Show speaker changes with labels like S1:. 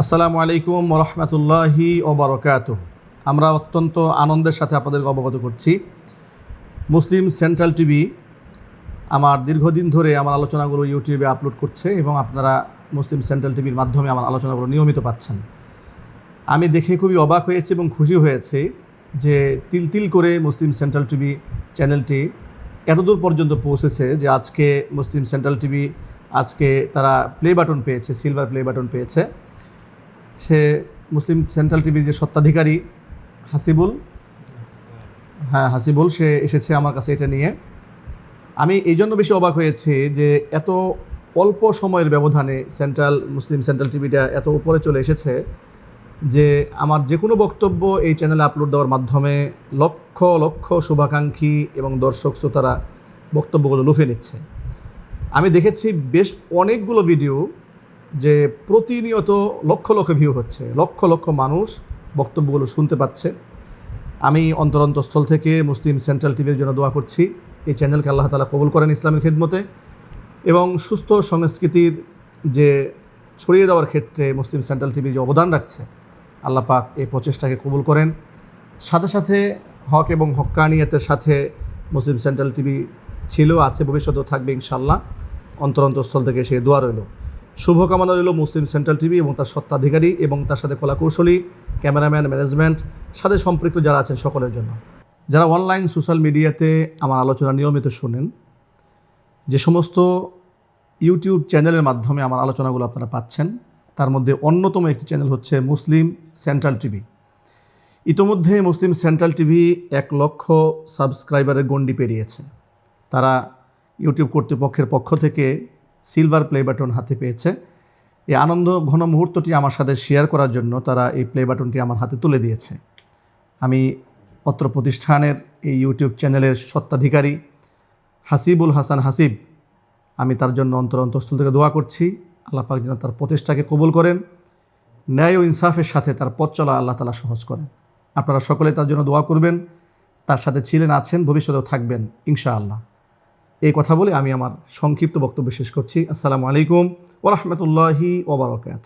S1: আসসালামু আলাইকুম রহমতুল্লাহি ওবরকাত আমরা অত্যন্ত আনন্দের সাথে আপনাদেরকে অবগত করছি। মুসলিম সেন্ট্রাল টিভি আমার দীর্ঘদিন ধরে আমার আলোচনাগুলো ইউটিউবে আপলোড করছে এবং আপনারা মুসলিম সেন্ট্রাল টিভির মাধ্যমে আমার আলোচনাগুলো নিয়মিত পাচ্ছেন। আমি দেখে খুবই অবাক হয়েছি এবং খুশি হয়েছি যে তিল তিল করে মুসলিম সেন্ট্রাল টিভি চ্যানেলটি এতদূর পর্যন্ত পৌঁছেছে যে আজকে মুসলিম সেন্ট্রাল টিভি আজকে তারা প্লে বাটন পেয়েছে, সিলভার প্লে বাটন পেয়েছে। সে মুসলিম সেন্ট্রাল টিভির যে সত্ত্বাধিকারী হাসিবুল হ্যাঁ হাসিবুল, সে এসেছে আমার কাছে এটা নিয়ে। আমি এই জন্য বেশি অবাক হয়েছি যে এত অল্প সময়ের ব্যবধানে সেন্ট্রাল, মুসলিম সেন্ট্রাল টিভিটা এত উপরে চলে এসেছে যে আমার যে কোনো বক্তব্য এই চ্যানেলে আপলোড দেওয়ার মাধ্যমে লক্ষ লক্ষ শুভাকাঙ্ক্ষী এবং দর্শক, শ্রোতারা বক্তব্যগুলো লুফে নিচ্ছে। আমি দেখেছি বেশ অনেকগুলো ভিডিও যে প্রতিনিয়ত লক্ষ লক্ষ ভিউ হচ্ছে, লক্ষ লক্ষ মানুষ বক্তব্যগুলো শুনতে পাচ্ছে। আমি অন্তরন্তস্থল থেকে মুসলিম সেন্ট্রাল টিভির জন্য দোয়া করছি। এই চ্যানেলকে আল্লাহ তালা কবুল করেন ইসলামের খেদমতে। এবং সুস্থ সংস্কৃতির যে ছড়িয়ে দেওয়ার ক্ষেত্রে মুসলিম সেন্ট্রাল টিভি যে অবদান রাখছে, আল্লাহ পাক এই প্রচেষ্টাকে কবুল করেন। সাথে সাথে হক এবং হক্কানিয়তের সাথে মুসলিম সেন্ট্রাল টিভি ছিল, আছে, ভবিষ্যতেও থাকবে ইনশাল্লাহ অন্তরন্তস্থল থেকে সেই দোয়া রইল। শুভকামনা রইল মুসলিম সেন্ট্রাল টিভি এবং তার সত্ত্বাধিকারী এবং তার সাথে কলাকৌশলী, ক্যামেরাম্যান, ম্যানেজমেন্ট, সাথে সম্পৃক্ত যারা আছেন সকলের জন্য। যারা অনলাইন সোশ্যাল মিডিয়াতে আমার আলোচনা নিয়মিত শোনেন, যে সমস্ত ইউটিউব চ্যানেলের মাধ্যমে আমার আলোচনাগুলো আপনারা পাচ্ছেন, তার মধ্যে অন্যতম একটি চ্যানেল হচ্ছে মুসলিম সেন্ট্রাল টিভি। ইতোমধ্যে মুসলিম সেন্ট্রাল টিভি এক লক্ষ সাবস্ক্রাইবারের গণ্ডি পেরিয়েছে। তারা ইউটিউব কর্তৃপক্ষের পক্ষ থেকে সিলভার প্লে বাটন হাতে পেয়েছে। এই আনন্দ ঘন মুহূর্তটি আমার সাথে শেয়ার করার জন্য তারা এই প্লে বাটনটি আমার হাতে তুলে দিয়েছে। আমি অত্র প্রতিষ্ঠানের এই ইউটিউব চ্যানেলের সত্ত্বাধিকারী হাসিবুল হাসান হাসিব। আমি তার জন্য অন্তর অন্তঃস্থল থেকে দোয়া করছি। আল্লাহ পাক যেন তার প্রচেষ্টাকে কবুল করেন। ন্যায় ও ইনসাফের সাথে তার পথ চলা আল্লাহ তালা সহজ করেন। আপনারা সকলে তার জন্য দোয়া করবেন। তার সাথে ছিলেন, আছেন, ভবিষ্যতেও থাকবেন, ইনশাআল্লাহ। এই কথা বলে আমি আমার সংক্ষিপ্ত বক্তব্য শেষ করছি। আসসালামু আলাইকুম ওরহমতুল্লাহি ওবরাকাত